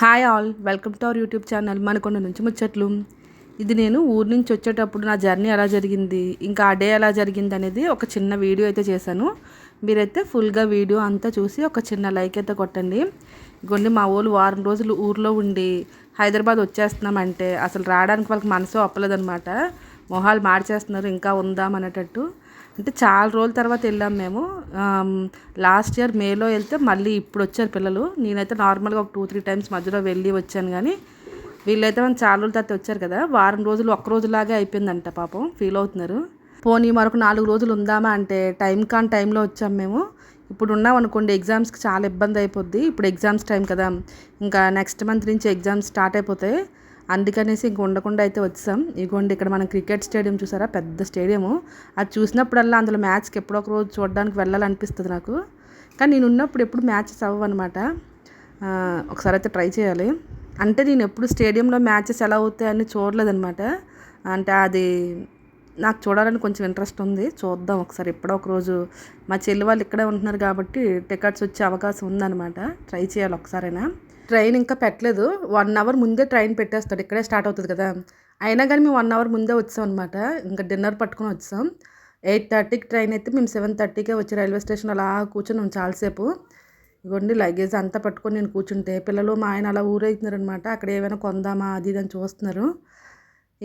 Hi all welcome to our YouTube channel Manakonda నుంచి ముచ్చట్లు. ఇది నేను ఊరు నుంచి వచ్చేటప్పుడు నా జర్నీ ఎలా జరిగింది ఇంకా ఆ డే ఎలా జరిగింది అనేది ఒక చిన్న వీడియో అయితే చేశాను. మీరైతే ఫుల్గా వీడియో అంతా చూసి ఒక చిన్న లైక్ అయితే కొట్టండి. ఇగోండి మా ఊళ్ళు వారం రోజులు ఊర్లో ఉండి హైదరాబాద్ వచ్చేస్తున్నామంటే అసలు రావడానికి వాళ్ళకి మనసు ఒప్పలేదనమాట మొహాలు మార్చేస్తున్నారు ఇంకా ఉందాం అనేటట్టు. అంటే చాలా రోజుల తర్వాత వెళ్ళాం మేము. లాస్ట్ ఇయర్ మేలో వెళ్తే మళ్ళీ ఇప్పుడు వచ్చారు పిల్లలు. నేనైతే నార్మల్గా ఒక టూ త్రీ టైమ్స్ మధ్యలో వెళ్ళి వచ్చాను కానీ వీళ్ళైతే మనం చాలా రోజుల తర్వాత వచ్చారు కదా. వారం రోజులు ఒక్క రోజులాగే అయిపోయిందంట పాపం. ఫీల్ అవుతున్నారు. పోనీ మరొక నాలుగు రోజులు ఉందామా అంటే టైం కాని టైంలో వచ్చాం మేము. ఇప్పుడు ఉన్నాం అనుకోండి ఎగ్జామ్స్కి చాలా ఇబ్బంది అయిపోద్ది. ఇప్పుడు ఎగ్జామ్స్ టైం కదా. ఇంకా నెక్స్ట్ మంత్ నుంచి ఎగ్జామ్స్ స్టార్ట్ అయిపోతాయి. అందుకనేసి ఇంక ఉండకుండా అయితే వచ్చాం ఇగోండి ఇక్కడ మనం క్రికెట్ స్టేడియం చూసారా? పెద్ద స్టేడియము. అది చూసినప్పుడల్లా అందులో మ్యాచ్కి ఎప్పుడో ఒక రోజు చూడడానికి వెళ్ళాలనిపిస్తుంది నాకు. కానీ నేను ఉన్నప్పుడు ఎప్పుడు మ్యాచెస్ అవ్వనమాట ఒకసారి అయితే ట్రై చేయాలి. అంటే నేను ఎప్పుడు స్టేడియంలో మ్యాచెస్ ఎలా అవుతాయని చూడలేదనమాట అంటే అది నాకు చూడాలని కొంచెం ఇంట్రెస్ట్ ఉంది. చూద్దాం ఒకసారి. ఎప్పుడో ఒక రోజు మా చెల్లి వాళ్ళు ఇక్కడే ఉంటున్నారు కాబట్టి టికెట్స్ వచ్చే అవకాశం ఉందన్నమాట. ట్రై చేయాలి ఒకసారైనా. ట్రైన్ ఇంకా పెట్టలేదు. వన్ అవర్ ముందే ట్రైన్ పెట్టేస్తాడు. ఇక్కడే స్టార్ట్ అవుతుంది కదా. అయినా కానీ మేము వన్ అవర్ ముందే వచ్చాం అనమాట ఇంకా డిన్నర్ పట్టుకొని వచ్చాం. ఎయిట్ థర్టీకి ట్రైన్ అయితే మేము సెవెన్ థర్టీకే వచ్చి రైల్వే స్టేషన్ అలా కూర్చొని చాలాసేపు. ఇవ్వండి లగేజ్ అంతా పట్టుకొని నేను కూర్చుంటే పిల్లలు మా ఆయన అలా ఊరేగుతున్నారనమాట అక్కడ ఏమైనా కొందామా? అది ఇది అని చూస్తున్నారు.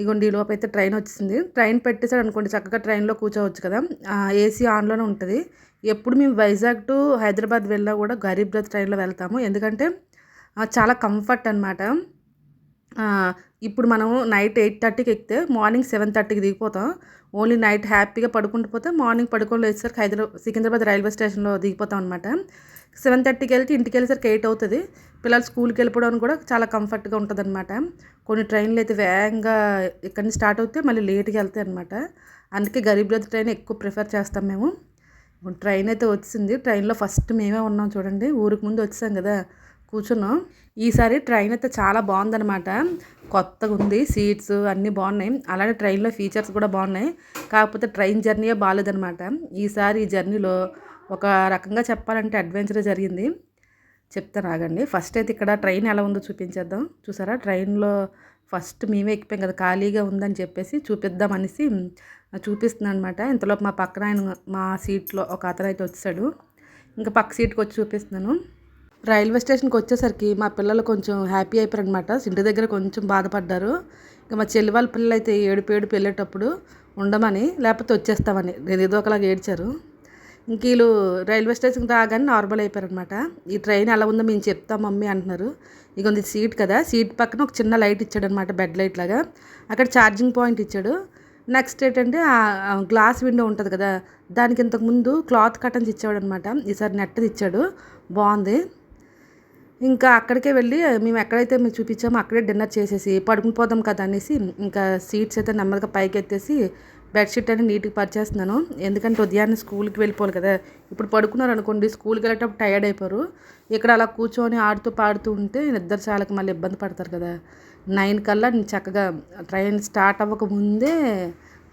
ఇగోండి ఈ లోపు అయితే ట్రైన్ వచ్చింది ట్రైన్ పెట్టేసాడు అనుకోండి చక్కగా ట్రైన్లో కూర్చోవచ్చు కదా. ఏసీ ఆన్లోనే ఉంటుంది. ఎప్పుడు మేము వైజాగ్ టు హైదరాబాద్ వెళ్ళా కూడా గరీబ్ రథ్ ట్రైన్లో వెళ్తాము. ఎందుకంటే చాలా కంఫర్ట్ అనమాట ఇప్పుడు మనం నైట్ ఎయిట్ థర్టీకి ఎక్కితే మార్నింగ్ సెవెన్ థర్టీకి దిగిపోతాం. ఓన్లీ నైట్ హ్యాపీగా పడుకుంటూ పోతే మార్నింగ్ పడుకొని వచ్చేసరికి హైదరాబాద్ సికింద్రాబాద్ రైల్వే స్టేషన్లో దిగిపోతాం అనమాట సెవెన్ థర్టీకి వెళ్తే ఇంటికి వెళ్ళేసరికి ఎయిట్ అవుతుంది. పిల్లలు స్కూల్కి వెళ్ళిపోవడానికి కూడా చాలా కంఫర్ట్గా ఉంటుంది అనమాట కొన్ని ట్రైన్లు అయితే వేగంగా ఇక్కడి నుంచి స్టార్ట్ అవుతే మళ్ళీ లేట్గా వెళ్తాయి అనమాట అందుకే గరీబ్ రథ్ ట్రైన్ ఎక్కువ ప్రిఫర్ చేస్తాం మేము. ట్రైన్ అయితే వచ్చింది. ట్రైన్లో ఫస్ట్ మేమే ఉన్నాం చూడండి. ఊరికి ముందు వచ్చాం కదా. కూర్చున్నాం. ఈసారి ట్రైన్ అయితే చాలా బాగుందనమాట కొత్తగా ఉంది సీట్స్ అన్నీ బాగున్నాయి. అలానే ట్రైన్లో ఫీచర్స్ కూడా బాగున్నాయి. కాకపోతే ట్రైన్ జర్నీయే బాగాలేదనమాట ఈసారి ఈ జర్నీలో ఒక రకంగా చెప్పాలంటే అడ్వెంచర్ జరిగింది. చెప్తాను ఆగండి ఫస్ట్ అయితే ఇక్కడ ట్రైన్ ఎలా ఉందో చూపించేద్దాం. చూసారా? ట్రైన్లో ఫస్ట్ మేమే ఎక్కిపోయాం కదా ఖాళీగా ఉందని చెప్పేసి చూపిద్దాం అనేసి చూపిస్తున్నాను అనమాట ఇంతలోపు మా పక్కన ఆయన మా సీట్లో ఒక అతను అయితే వచ్చాడు. ఇంకా పక్క సీట్కి వచ్చి చూపిస్తున్నాను. రైల్వే స్టేషన్కి వచ్చేసరికి మా పిల్లలు కొంచెం హ్యాపీ అయిపోయారు అనమాట ఇంటి దగ్గర కొంచెం బాధపడ్డారు. ఇంకా మా చెల్లి వాళ్ళ పిల్లలు అయితే ఏడుపు ఏడుపు వెళ్ళేటప్పుడు ఉండమని లేకపోతే వచ్చేస్తామని. నేను ఏదో ఒకలాగా ఏడ్చారు. ఇంక వీళ్ళు రైల్వే స్టేషన్కి రాగానే నార్మల్ అయిపోయారు అనమాట ఈ ట్రైన్ ఎలా ఉందో మేము చెప్తాం మమ్మీ అంటున్నారు. ఇక ఉంది సీట్ కదా సీట్ పక్కన ఒక చిన్న లైట్ ఇచ్చాడు అనమాట బెడ్ లైట్ లాగా. అక్కడ ఛార్జింగ్ పాయింట్ ఇచ్చాడు. నెక్స్ట్ ఏంటంటే ఆ గ్లాస్ విండో ఉంటుంది కదా దానికి ఇంతకుముందు క్లాత్ కటన్స్ ఇచ్చాడు అనమాట ఈసారి నెట్టది ఇచ్చాడు బాగుంది. ఇంకా అక్కడికే వెళ్ళి మేము ఎక్కడైతే మేము చూపించామో అక్కడే డిన్నర్ చేసేసి పడుకుని పోదాం కదా అనేసి ఇంకా సీట్స్ అయితే నెమ్మదిగా పైకి ఎత్తేసి బెడ్షీట్ అని నీట్గా పరిచేస్తున్నాను. ఎందుకంటే ఉదయాన్నే స్కూల్కి వెళ్ళిపోవాలి కదా. ఇప్పుడు పడుకున్నారు అనుకోండి స్కూల్కి వెళ్ళేటప్పుడు టైర్డ్ అయిపోరు. ఇక్కడ అలా కూర్చొని ఆడుతూ పాడుతూ ఉంటే నిద్ర చాలక మళ్ళీ ఇబ్బంది పడతారు కదా. నైన్ కల్లా చక్కగా ట్రైన్ స్టార్ట్ అవ్వక ముందే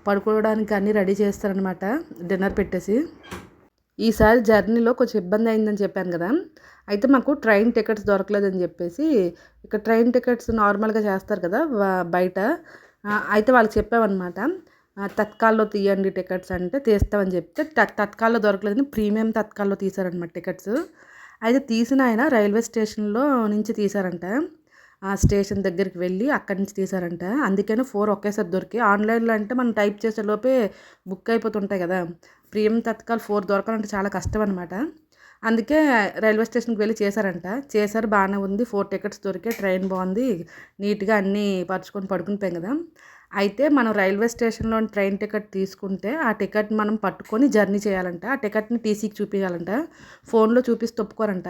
పడుకోవడానికి అన్నీ రెడీ చేస్తారనమాట డిన్నర్ పెట్టేసి. ఈసారి జర్నీలో కొంచెం ఇబ్బంది అయిందని చెప్పాను కదా. అయితే మాకు ట్రైన్ టికెట్స్ దొరకలేదని చెప్పేసి ఇక్కడ ట్రైన్ టికెట్స్ నార్మల్గా చేస్తారు కదా బయట. అయితే వాళ్ళకి చెప్పామన్నమాట తత్కాల్లో తీయండి టికెట్స్ అంటే తీస్తామని చెప్తే తత్కాల్లో దొరకలేదని ప్రీమియం తత్కాల్లో తీశారనమాట టికెట్స్. అయితే తీసిన ఆయన రైల్వే స్టేషన్లో నుంచి తీశారంట. ఆ స్టేషన్ దగ్గరికి వెళ్ళి అక్కడి నుంచి తీశారంట. అందుకనే ఫోర్ ఒకేసారి దొరికి ఆన్లైన్లో అంటే మనం టైప్ చేసే లోపే బుక్ అయిపోతుంటాయి కదా ప్రీమియం తత్కాల్ ఫోర్ దొరకాలంటే చాలా కష్టం అనమాట అందుకే రైల్వే స్టేషన్కి వెళ్ళి చేశారంట. చేశారు బాగానే ఉంది. ఫోర్ టికెట్స్ దొరికే ట్రైన్ బాగుంది నీట్గా అన్నీ పరుచుకొని పడుకునిపోయాం కదా. అయితే మనం రైల్వే స్టేషన్లో ట్రైన్ టికెట్ తీసుకుంటే ఆ టికెట్ మనం పట్టుకొని జర్నీ చేయాలంట. ఆ టికెట్ని టీసీకి చూపించాలంట ఫోన్లో చూపిస్తే ఒప్పుకోరంట.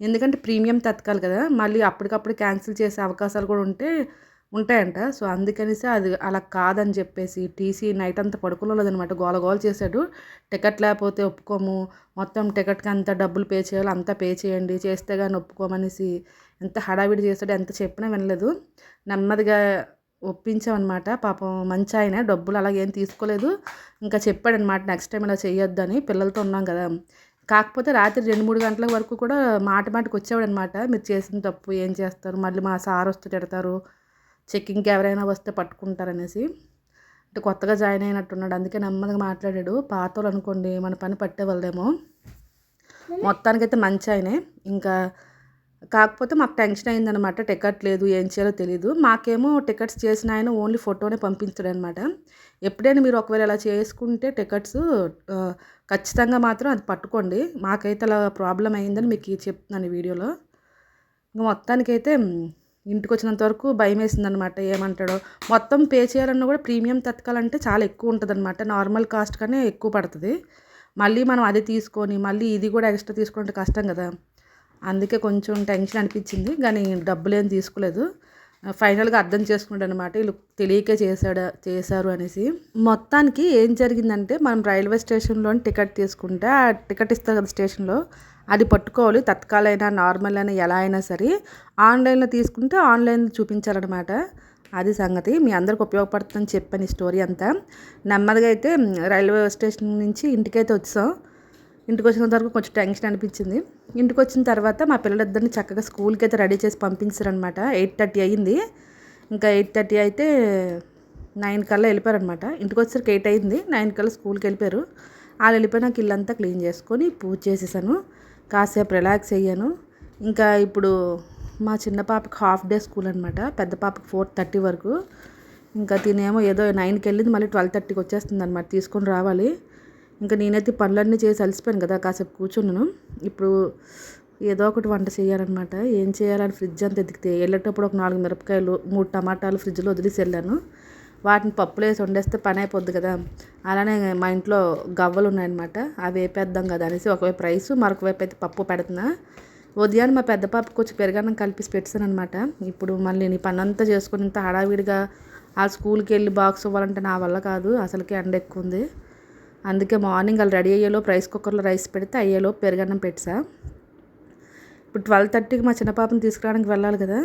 ఎందుకంటే ప్రీమియం తత్కాలి కదా. మళ్ళీ అప్పటికప్పుడు క్యాన్సిల్ చేసే అవకాశాలు కూడా ఉంటే ఉంటాయంట. సో అందుకనేసి అది అలా కాదని చెప్పేసి టీసీ నైట్ అంతా పడుకోలేదనమాట గోల గోల చేశాడు. టికెట్ లేకపోతే ఒప్పుకోము. మొత్తం టికెట్కి అంత డబ్బులు పే చేయాలి అంతా పే చేయండి చేస్తే కానీ ఒప్పుకోమనేసి ఎంత హడావిడి చేశాడు ఎంత చెప్పినా వినలేదు. నెమ్మదిగా ఒప్పించామన్నమాట. పాపం మంచి ఆయన. డబ్బులు అలాగేం తీసుకోలేదు. ఇంకా చెప్పాడనమాట నెక్స్ట్ టైం ఇలా చేయొద్దని పిల్లలతో ఉన్నాం కదా. కాకపోతే రాత్రి రెండు మూడు గంటల వరకు కూడా మాట మాటకు వచ్చేవాడు అనమాట మీరు చేసిన తప్పు ఏం చేస్తారు? మళ్ళీ మా సార్ వస్తే తిడతారు. చెక్కింగ్కి ఎవరైనా వస్తే పట్టుకుంటారనేసి. అంటే కొత్తగా జాయిన్ అయినట్టున్నాడు. అందుకే నెమ్మదిగా మాట్లాడాడు. పాతోళ్ళు అనుకోండి మన పని పట్టేవాళ్ళేమో మొత్తానికైతే మంచి ఆయనే. ఇంకా కాకపోతే మాకు టెన్షన్ అయిందనమాట. టికెట్ లేదు ఏం చేయాలో తెలియదు మాకేమో టికెట్స్ చేసిన ఆయన ఓన్లీ ఫోటోనే పంపించాడు అనమాట ఎప్పుడైనా మీరు ఒకవేళ ఇలా చేసుకుంటే టికెట్స్ ఖచ్చితంగా మాత్రం అది పట్టుకోండి. మాకైతే అలా ప్రాబ్లం అయిందని మీకు చెప్తున్నాను ఈ వీడియోలో. ఇంకా మొత్తానికైతే ఇంటికి వచ్చినంత వరకు భయం వేసిందనమాట ఏమంటాడో. మొత్తం పే చేయాలన్నా కూడా ప్రీమియం తత్కాలంటే చాలా ఎక్కువ ఉంటుంది అనమాట నార్మల్ కాస్ట్ కన్నా ఎక్కువ పడుతుంది. మళ్ళీ మనం అది తీసుకొని మళ్ళీ ఇది కూడా ఎక్స్ట్రా తీసుకుంటే కష్టం కదా. అందుకే కొంచెం టెన్షన్ అనిపించింది. కానీ డబ్బులు ఏం తీసుకోలేదు. ఫైనల్గా అర్థం చేసుకున్నాడు అనమాట వీళ్ళు తెలియకే చేశాడు చేశారు అనేసి. మొత్తానికి ఏం జరిగిందంటే మనం రైల్వే స్టేషన్లో టికెట్ తీసుకుంటే ఆ టికెట్ ఇస్తారు కదా స్టేషన్లో. అది పట్టుకోవాలి తత్కాలైనా నార్మల్ అయినా ఎలా అయినా సరే ఆన్లైన్లో తీసుకుంటే ఆన్లైన్ చూపించాలన్నమాట అది సంగతి. మీ అందరికి ఉపయోగపడుతుందని చెప్పాను ఈ స్టోరీ అంతా. నెమ్మదిగా అయితే రైల్వే స్టేషన్ నుంచి ఇంటికైతే వచ్చాం. ఇంటికి వచ్చిన వరకు కొంచెం టెన్షన్ అనిపించింది. ఇంటికి వచ్చిన తర్వాత మా పిల్లలిద్దరిని చక్కగా స్కూల్కి అయితే రెడీ చేసి పంపించారనమాట. ఎయిట్ థర్టీ అయ్యింది ఇంకా ఎయిట్ థర్టీ అయితే నైన్ కల్లా వెళ్ళిపోయారనమాట. ఇంటికి వచ్చేసరికి ఎయిట్ అయింది. నైన్ కల్లా స్కూల్కి వెళ్ళిపోయారు. వాళ్ళు వెళ్ళిపోయినాక ఇల్లంతా క్లీన్ చేసుకొని పూజ చేసేసాను. కాసేపు రిలాక్స్ అయ్యాను. ఇంకా ఇప్పుడు మా చిన్న పాపకి హాఫ్ డే స్కూల్ అనమాట పెద్ద పాపకి ఫోర్ థర్టీ వరకు. ఇంకా తినేమో ఏదో నైన్కి వెళ్ళింది మళ్ళీ ట్వెల్వ్ థర్టీకి వచ్చేస్తుంది అనమాట తీసుకొని రావాలి. ఇంకా నేనైతే పనులన్నీ చేసి అలసిపోయాను కదా కాసేపు కూర్చున్నాను. ఇప్పుడు ఏదో ఒకటి వంట చేయాలన్నమాట. ఏం చేయాలని ఫ్రిడ్జ్ అంతా ఎదిగితే వెళ్ళేటప్పుడు ఒక నాలుగు మిరపకాయలు మూడు టమాటాలు ఫ్రిడ్జ్లో వదిలేసి వెళ్ళాను. వాటిని పప్పులు వేసి వండేస్తే పని అయిపోద్ది కదా. అలానే మా ఇంట్లో గవ్వలు ఉన్నాయన్నమాట. అవి వేపేద్దాం కదా అనేసి ఒకవైపు రైస్ మరొక వైపు అయితే పప్పు పెడుతున్నా. ఉదయాన్నే మా పెద్ద పాపకు కొంచెం పెరగన్నం కలిపి పెట్టాను అనమాట ఇప్పుడు మళ్ళీ నీ పని అంతా చేసుకుని ఇంత హడావిడిగా ఆ స్కూల్కి వెళ్ళి బాక్స్ ఇవ్వాలంటే నా వల్ల కాదు అసలుకే ఎండ ఎక్కువ ఉంది. అందుకే మార్నింగ్ వాళ్ళు రెడీ అయ్యేలో రైస్ కుక్కర్లో రైస్ పెడితే అయ్యేలో పెరగన్నం పెట్టా ఇప్పుడు ట్వెల్వ్ థర్టీకి మా చిన్న పాపని తీసుకురావడానికి వెళ్ళాలి కదా.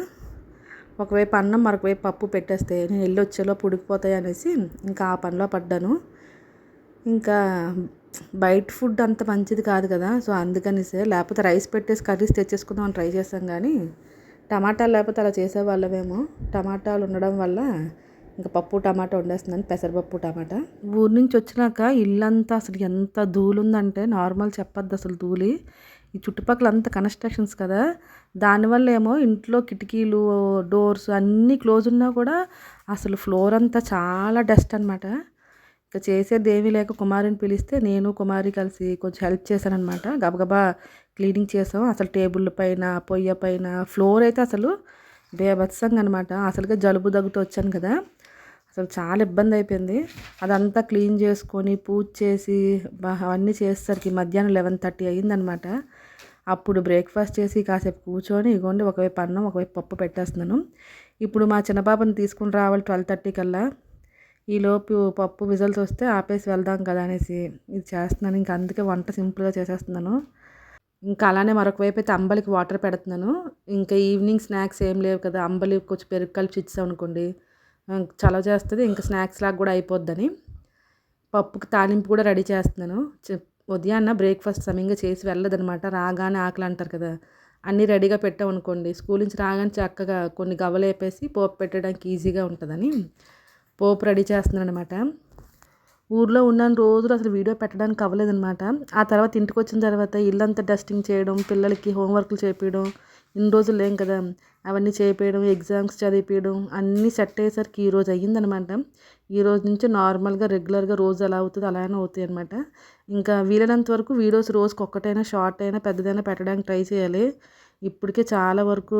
ఒకవైపు అన్నం మరొకవైపు పప్పు పెట్టేస్తే నేను వెళ్ళి వచ్చేలో పుడికిపోతాయి అనేసి ఇంకా ఆ పనిలో పడ్డాను. ఇంకా బయట ఫుడ్ అంత మంచిది కాదు కదా సో అందుకనిసే లేకపోతే రైస్ పెట్టేసి కర్రీస్ తెచ్చేసుకుందామని ట్రై చేస్తాం కానీ టమాటాలు లేకపోతే అలా చేసేవాళ్ళమేమో. టమాటాలు ఉండడం వల్ల ఇంకా పప్పు టమాటా వండేస్తుందని పెసరపప్పు టమాటా. ఊరి నుంచి వచ్చినాక ఇల్లంతా అసలు ఎంత ధూళి ఉందంటే నార్మల్ చెప్పద్దు అసలు ధూళి. ఈ చుట్టుపక్కల అంత కన్స్ట్రక్షన్స్ కదా. దానివల్ల ఏమో ఇంట్లో కిటికీలు డోర్స్ అన్నీ క్లోజ్ ఉన్నా కూడా అసలు ఫ్లోర్ అంతా చాలా డస్ట్ అనమాట ఇక చేసేది ఏమీ లేక కుమారిని పిలిస్తే నేను కుమారి కలిసి కొంచెం హెల్ప్ చేశానమాట గబగబా క్లీనింగ్ చేసాం అసలు టేబుల్ పైన పొయ్య పైన ఫ్లోర్ అయితే అసలు బేభత్సంగా అనమాట అసలుగా జలుబు దగ్గుతూ వచ్చాను కదా. అసలు చాలా ఇబ్బంది అయిపోయింది. అదంతా క్లీన్ చేసుకొని పూజ చేసి అవన్నీ చేసేసరికి మధ్యాహ్నం లెవెన్ థర్టీ అయ్యిందనమాట అప్పుడు బ్రేక్ఫాస్ట్ చేసి కాసేపు కూర్చొని ఇగోండి ఒకవైపు అన్నం ఒకవైపు పప్పు పెట్టేస్తున్నాను. ఇప్పుడు మా చిన్నపాపని తీసుకుని రావాలి ట్వెల్వ్ థర్టీ కల్లా. ఈలోపు పప్పు విజల్స్ వస్తే ఆపేసి వెళ్దాం కదా అనేసి ఇది చేస్తున్నాను. ఇంకా అందుకే వంట సింపుల్గా చేసేస్తున్నాను. ఇంకా అలానే మరొక వైపు అయితే అంబలికి వాటర్ పెడుతున్నాను. ఇంకా ఈవినింగ్ స్నాక్స్ ఏం లేవు కదా. అంబలి కొంచెం పెరుగు కలిపి ఇచ్చాం అనుకోండి. చలవ చేస్తుంది. ఇంకా స్నాక్స్ లాగా కూడా అయిపోద్దని. పప్పుకి తాలింపు కూడా రెడీ చేస్తున్నాను. ఉదయాన్న బ్రేక్ఫాస్ట్ సమయంగా చేసి వెళ్ళదనమాట రాగానే ఆకలి అంటారు కదా. అన్నీ రెడీగా పెట్టామనుకోండి స్కూల్ నుంచి రాగానే చక్కగా కొన్ని గవ్వలేపేసి పోపు పెట్టడానికి ఈజీగా ఉంటుందని పోపు రెడీ చేస్తున్నాను అనమాట ఊర్లో ఉన్న రోజులు అసలు వీడియో పెట్టడానికి అవ్వలేదనమాట ఆ తర్వాత ఇంటికి వచ్చిన తర్వాత ఇల్లంతా డస్టింగ్ చేయడం పిల్లలకి హోంవర్క్లు చేపించడం ఇన్ని రోజులు లేం కదా. అవన్నీ చేపించడం ఎగ్జామ్స్ చదివిపించడం అన్నీ సెట్ అయ్యేసరికి ఈరోజు అయ్యిందనమాట ఈ రోజు నుంచి నార్మల్గా రెగ్యులర్గా రోజు ఎలా అవుతుంది అలానే అవుతాయి అనమాట ఇంకా వీలైనంత వరకు వీడియోస్ రోజుకి ఒక్కటైనా షార్ట్ అయినా పెద్దదైనా పెట్టడానికి ట్రై చేయాలి. ఇప్పటికే చాలా వరకు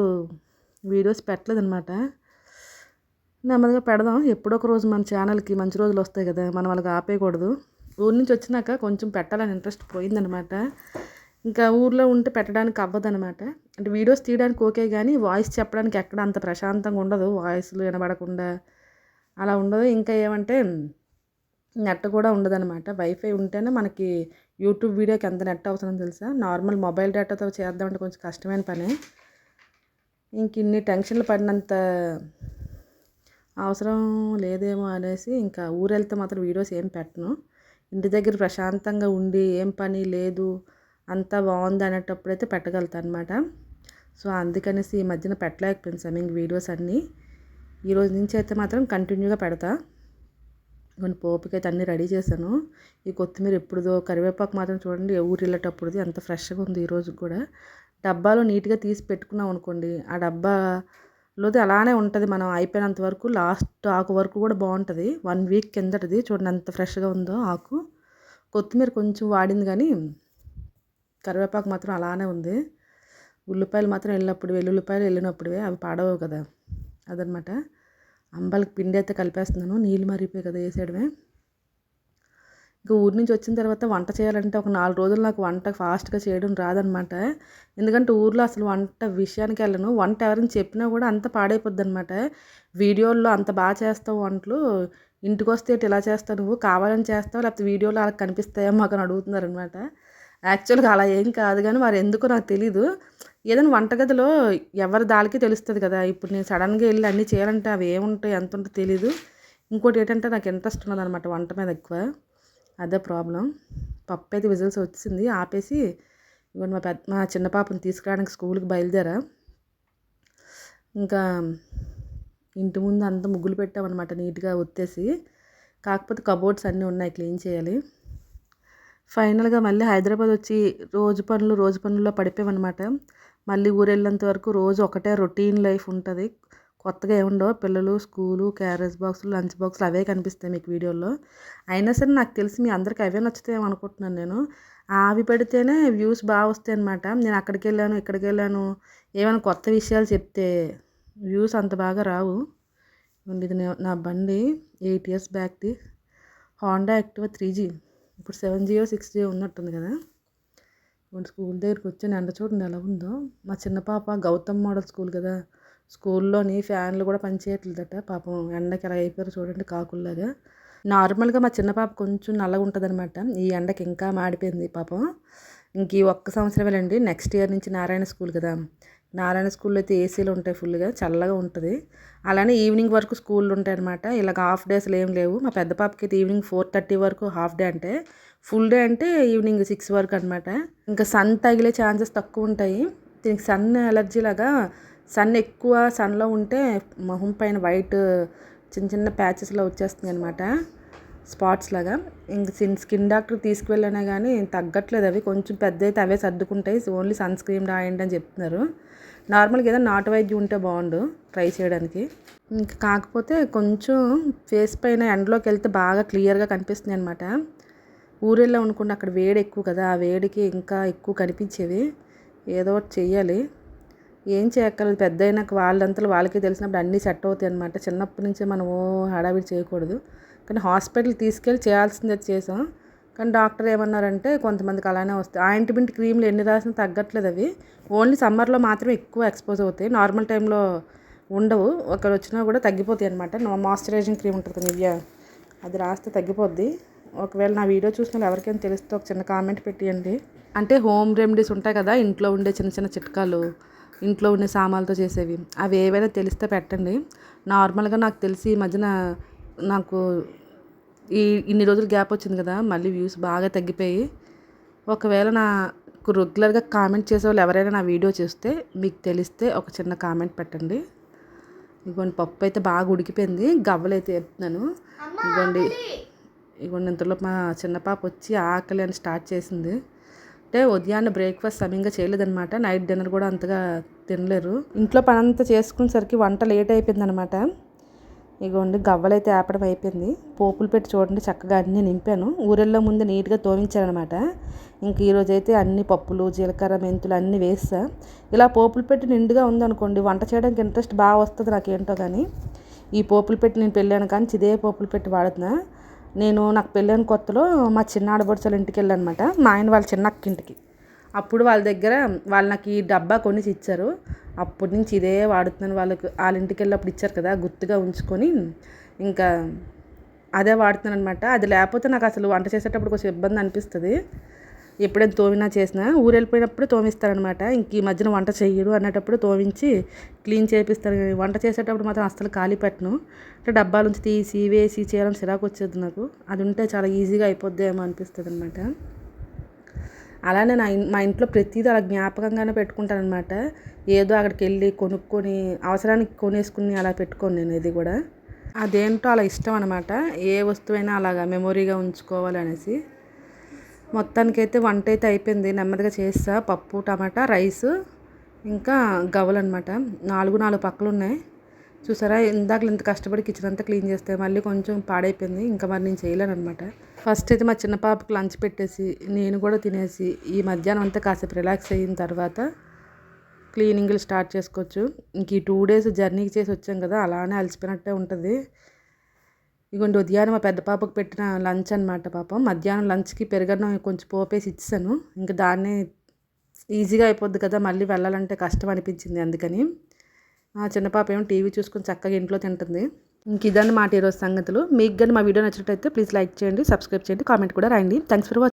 వీడియోస్ పెట్టలేదనమాట నెమ్మదిగా పెడదాం. ఎప్పుడో ఒక రోజు మన ఛానల్కి మంచి రోజులు వస్తాయి కదా మనం వాళ్ళకి ఆపేయకూడదు. ఊరి నుంచి వచ్చినాక కొంచెం పెట్టాలని ఇంట్రెస్ట్ పోయిందనమాట ఇంకా ఊర్లో ఉంటే పెట్టడానికి అవ్వదనమాట అంటే వీడియోస్ తీయడానికి ఓకే కానీ వాయిస్ చెప్పడానికి ఎక్కడ అంత ప్రశాంతంగా ఉండదు. వాయిస్లు వినబడకుండా అలా ఉండదు. ఇంకా ఏమంటే నెట్ కూడా ఉండదనమాట వైఫై ఉంటేనే మనకి యూట్యూబ్ వీడియోకి ఎంత నెట్ అవసరం తెలుసా? నార్మల్ మొబైల్ డేటాతో చేద్దామంటే కొంచెం కష్టమైన పని. ఇంక ఇన్ని టెన్షన్లు పడినంత అవసరం లేదేమో అనేసి ఇంకా ఊరెళ్తే మాత్రం వీడియోస్ ఏం పెట్టను. ఇంటి దగ్గర ప్రశాంతంగా ఉండి ఏం పని లేదు అంతా బాగుంది అనేటప్పుడైతే పెట్టగలుగుతాను అనమాట సో అందుకనేసి ఈ మధ్యన పెట్టలేకపోయింది సమ్మింగ్ వీడియోస్ అన్నీ. ఈరోజు నుంచి అయితే మాత్రం కంటిన్యూగా పెడతా. కొన్ని పోపుకి అయితే అన్నీ రెడీ చేశాను. ఈ కొత్తిమీర ఎప్పుడుదో కరివేపాకు మాత్రం చూడండి ఊరు వెళ్ళేటప్పుడుది ఎంత ఫ్రెష్గా ఉంది ఈరోజు కూడా. డబ్బాలో నీట్గా తీసి పెట్టుకున్నాం అనుకోండి ఆ డబ్బాలోది అలానే ఉంటుంది మనం అయిపోయినంత వరకు లాస్ట్ ఆకు వరకు కూడా బాగుంటుంది. వన్ వీక్ కిందటిది చూడండి ఎంత ఫ్రెష్గా ఉందో ఆకు. కొత్తిమీర కొంచెం వాడింది కానీ కరివేపాకు మాత్రం అలానే ఉంది. ఉల్లిపాయలు మాత్రం వెళ్ళినప్పుడు వెల్లుల్లిపాయలు వెళ్ళినప్పుడే అవి పాడవు కదా అదనమాట. అంబలకి పిండి అయితే కలిపేస్తున్నాను. నీళ్ళు మరిగిపోయి కదా వేసేయడమే ఇంకా ఊరి నుంచి వచ్చిన తర్వాత వంట చేయాలంటే ఒక నాలుగు రోజులు నాకు వంట ఫాస్ట్గా చేయడం రాదనమాట ఎందుకంటే ఊర్లో అసలు వంట విషయానికి వెళ్ళను. వంట ఎవరైనా చెప్పినా కూడా అంత పాడైపోద్ది అనమాట వీడియోల్లో అంత బాగా చేస్తావు వంటలు. ఇంటికి వస్తే ఇలా చేస్తావు నువ్వు. కావాలని చేస్తావు? లేకపోతే వీడియోలో అలా కనిపిస్తాయో? మాకు అని అడుగుతున్నారు అనమాట యాక్చువల్గా అలా ఏం కాదు కానీ మరి ఎందుకో నాకు తెలీదు. ఏదైనా వంటగదిలో ఎవరి దానికి తెలుస్తుంది కదా. ఇప్పుడు నేను సడన్గా వెళ్ళి అన్నీ చేయాలంటే అవి ఏముంటాయి ఎంత ఉంటుందో తెలీదు. ఇంకోటి ఏంటంటే నాకు ఇంట్రెస్ట్ ఉన్నదనమాట వంట మీద ఎక్కువ. అదే ప్రాబ్లం పప్పు అయితే విజిల్స్ వచ్చింది. ఆపేసి ఇవన్నీ మా పెద్ద మా చిన్న పాపని తీసుకురావడానికి స్కూల్కి బయలుదేరా. ఇంకా ఇంటి ముందు అంతా ముగ్గులు పెట్టామన్నమాట నీట్గా ఒత్తేసి. కాకపోతే కబోర్డ్స్ అన్నీ ఉన్నాయి క్లీన్ చేయాలి. ఫైనల్గా మళ్ళీ హైదరాబాద్ వచ్చి రోజు పనులు రోజు పనుల్లో పడిపోయామన్నమాట. మళ్ళీ ఊరు వరకు రోజు ఒకటే రొటీన్ లైఫ్ ఉంటుంది. కొత్తగా ఏముండవు. పిల్లలు స్కూలు క్యారేజ్ బాక్సులు లంచ్ బాక్సులు అవే కనిపిస్తాయి మీకు వీడియోలో అయినా సరే నాకు తెలిసి మీ అందరికి అవే నచ్చుతాయి అనుకుంటున్నాను నేను. అవి పెడితేనే వ్యూస్ బాగా వస్తాయి అనమాట నేను అక్కడికి వెళ్ళాను ఇక్కడికి వెళ్ళాను. ఏమైనా కొత్త విషయాలు చెప్తే వ్యూస్ అంత బాగా రావు. ఇది నా బండి. Eight years బ్యాక్ది. Honda Activa three G? ఇప్పుడు సెవెన్ జియో సిక్స్ జియో ఉన్నట్టుంది కదా. ఇప్పుడు స్కూల్ దగ్గరికి వచ్చాను ఎండ చూడండి ఎలా ఉందో. మా చిన్న పాప గౌతమ్ మోడల్ స్కూల్ కదా. స్కూల్లోని ఫ్యాన్లు కూడా పనిచేయట్లేదట పాపం ఎండకి ఎలా అయిపోయారు చూడండి కాకుల్లాగా. నార్మల్గా మా చిన్న పాప కొంచెం నల్లగా ఉంటుంది అనమాట ఈ ఎండకి ఇంకా మాడిపోయింది పాపం. ఇంక ఈ ఒక్క సంవత్సరం వెళ్ళండి నెక్స్ట్ ఇయర్ నుంచి నారాయణ స్కూల్ కదా. నారాయణ స్కూల్లో అయితే ఏసీలు ఉంటాయి ఫుల్గా చల్లగా ఉంటుంది. అలానే ఈవినింగ్ వరకు స్కూళ్ళు ఉంటాయి అనమాట ఇలాగ హాఫ్ డేస్లు ఏం లేవు. మా పెద్ద పాపకి అయితే ఈవినింగ్ ఫోర్ థర్టీ వరకు హాఫ్ డే అంటే ఫుల్ డే అంటే ఈవినింగ్ సిక్స్ వరకు అనమాట ఇంకా సన్ తగిలే ఛాన్సెస్ తక్కువ ఉంటాయి. దీనికి సన్ ఎలర్జీ లాగా సన్ ఎక్కువ సన్లో ఉంటే మొహం పైన వైట్ చిన్న చిన్న ప్యాచెస్లో వచ్చేస్తుంది అనమాట స్పాట్స్ లాగా. ఇంక స్కిన్ డాక్టర్ తీసుకువెళ్ళినా కానీ తగ్గట్లేదు అవి. కొంచెం పెద్ద అయితే అవే సర్దుకుంటాయి. ఓన్లీ సన్ స్క్రీన్ రాయండి అని చెప్తున్నారు. నార్మల్గా ఏదైనా నాటు వైద్యం ఉంటే బాగుండు ట్రై చేయడానికి. ఇంకా కాకపోతే కొంచెం ఫేస్ పైన ఎండలోకి వెళ్తే బాగా క్లియర్గా కనిపిస్తుంది అనమాట ఊరెళ్ళాం అనుకుంటే అక్కడ వేడి ఎక్కువ కదా ఆ వేడికి ఇంకా ఎక్కువ కనిపించేవి. ఏదో ఒకటి చెయ్యాలి. ఏం చేయక్కర్లేదు పెద్ద అయినాక వాళ్ళంతలో వాళ్ళకి తెలిసినప్పుడు అన్నీ సెట్ అవుతాయి అనమాట చిన్నప్పటి నుంచే మనం హడావిడి చేయకూడదు. కానీ హాస్పిటల్ తీసుకెళ్ళి చేయాల్సిందే చేసాం. కానీ డాక్టర్ ఏమన్నారంటే కొంతమందికి అలానే వస్తాయి. ఆయింట్మెంట్ క్రీమ్లు ఎన్ని రాసినా తగ్గట్లేదు అవి. ఓన్లీ సమ్మర్లో మాత్రమే ఎక్కువ ఎక్స్పోజ్ అవుతాయి. నార్మల్ టైంలో ఉండవు. ఒకరు వచ్చినా కూడా తగ్గిపోతాయి అనమాట మాయిశ్చరైజింగ్ క్రీమ్ ఉంటుంది నివ్య అది రాస్తే తగ్గిపోద్ది. ఒకవేళ నా వీడియో చూసిన ఎవరికైనా తెలిస్తే ఒక చిన్న కామెంట్ పెట్టియండి. అంటే హోమ్ రెమెడీస్ ఉంటాయి కదా ఇంట్లో ఉండే చిన్న చిన్న చిట్కాలు ఇంట్లో ఉండే సామాన్లతో చేసేవి. అవి ఏవైనా తెలిస్తే పెట్టండి. నార్మల్గా నాకు తెలిసి ఈ మధ్యన నాకు ఈ ఇన్ని రోజులు గ్యాప్ వచ్చింది కదా మళ్ళీ వ్యూస్ బాగా తగ్గిపోయి. ఒకవేళ నాకు రెగ్యులర్గా కామెంట్ చేసే వాళ్ళు ఎవరైనా నా వీడియో చూస్తే మీకు తెలిస్తే ఒక చిన్న కామెంట్ పెట్టండి. ఇదిగోండి పప్పు అయితే బాగా ఉడికిపోయింది గవ్వలు అయితే చెప్తున్నాను ఇదిగోండి ఇదిగోండి ఇంతలో మా చిన్న పాప వచ్చి ఆకలి అని స్టార్ట్ చేసింది. అంటే ఉదయాన్నే బ్రేక్ఫాస్ట్ సమయంగా చేయలేదన్నమాట నైట్ డిన్నర్ కూడా అంతగా తినలేరు. ఇంట్లో పని అంతా చేసుకునేసరికి వంట లేట్ అయిపోయిందనమాట ఇగోండి గవ్వలైతే ఆపడం అయిపోయింది. పోపులు పెట్టి చూడండి చక్కగా అన్నీ నింపాను. ఊరెళ్ళో ముందు నీట్గా తోమించానమాట ఇంక ఈరోజు అయితే అన్ని పప్పులు జీలకర్ర మెంతులు అన్నీ వేస్తా ఇలా పోపులు పెట్టి నిండుగా ఉందనుకోండి వంట చేయడానికి ఇంట్రెస్ట్ బాగా వస్తుంది నాకేంటో కానీ ఈ పోపులు పెట్టి నేను పెళ్ళాను కానీ ఇదే పోపులు పెట్టి వాడుతున్నా. నేను నాకు పెళ్ళాను కొత్తలో మా చిన్న ఆడబడుచుల ఇంటికి వెళ్ళానమాట మా ఆయన వాళ్ళ చిన్న అక్కింటికి అప్పుడు వాళ్ళ దగ్గర వాళ్ళు నాకు ఈ డబ్బా కొనేసి ఇచ్చారు. అప్పటి నుంచి ఇదే వాడుతున్నాను వాళ్ళకి. వాళ్ళ ఇంటికి వెళ్ళినప్పుడు ఇచ్చారు కదా గుర్తుగా ఉంచుకొని ఇంకా అదే వాడుతున్నాను అనమాట అది లేకపోతే నాకు అసలు వంట చేసేటప్పుడు కొంచెం ఇబ్బంది అనిపిస్తుంది. ఎప్పుడైనా తోమినా చేసినా ఊరు వెళ్ళిపోయినప్పుడు తోమిస్తారనమాట ఇంక ఈ మధ్యన వంట చెయ్యరు అన్నటప్పుడు తోమించి క్లీన్ చేపిస్తారు వంట చేసేటప్పుడు మాత్రం అస్సలు ఖాళీ పెట్టను. అంటే డబ్బాల నుంచి తీసి వేసి చేయాలని చిరాకు వచ్చేది నాకు. అది ఉంటే చాలా ఈజీగా అయిపోద్దేమో అనిపిస్తుంది అనమాట అలానే నా మా ఇంట్లో ప్రతిదీ అలా జ్ఞాపకంగానే పెట్టుకుంటాను అనమాట ఏదో అక్కడికి వెళ్ళి కొనుక్కొని అవసరానికి కొనేసుకుని అలా పెట్టుకోను నేను ఇది కూడా. అదేంటో అలా ఇష్టం అనమాట. ఏ వస్తువైనా అలాగా మెమొరీగా ఉంచుకోవాలి అనేసి. మొత్తానికైతే వంట అయితే అయిపోయింది. నెమ్మదిగా చేస్తా. పప్పు టమాటా రైస్ ఇంకా గవ్వలు అనమాట. నాలుగు నాలుగు పక్కలు ఉన్నాయి. చూసారా? ఇందాక ఇంత కష్టపడి కిచెన్ అంతా క్లీన్ చేస్తే మళ్ళీ కొంచెం పాడైపోయింది. ఇంకా మరి నేను చేయలేను అనమాట ఫస్ట్ అయితే మా చిన్న పాపకి లంచ్ పెట్టేసి నేను కూడా తినేసి ఈ మధ్యాహ్నం అంతా కాసేపు రిలాక్స్ అయిన తర్వాత క్లీనింగ్లు స్టార్ట్ చేసుకోవచ్చు. ఇంక ఈ టూ డేస్ జర్నీకి చేసి వచ్చాం కదా అలానే అలసిపోయినట్టే ఉంటుంది. ఇగోండి ఉదయాన్నే మా పెద్ద పాపకు పెట్టిన లంచ్ అనమాట పాపం. మధ్యాహ్నం లంచ్కి పెరగడం కొంచెం పోపేసి ఇచ్చాను ఇంకా దాన్ని ఈజీగా అయిపోద్ది కదా మళ్ళీ వెళ్ళాలంటే కష్టం అనిపించింది అందుకని. మా చిన్న పాప ఏమో టీవీ చూసుకొని చక్కగా ఇంట్లో తింటుంది. ఇంక ఇదన్నమాట ఈరోజు సంగతులు. మీకు కానీ మా వీడియో నచ్చినట్టయితే ప్లీజ్ లైక్ చేయండి సబ్స్క్రైబ్ చేయండి కామెంట్ కూడా రాయండి. Thanks for watching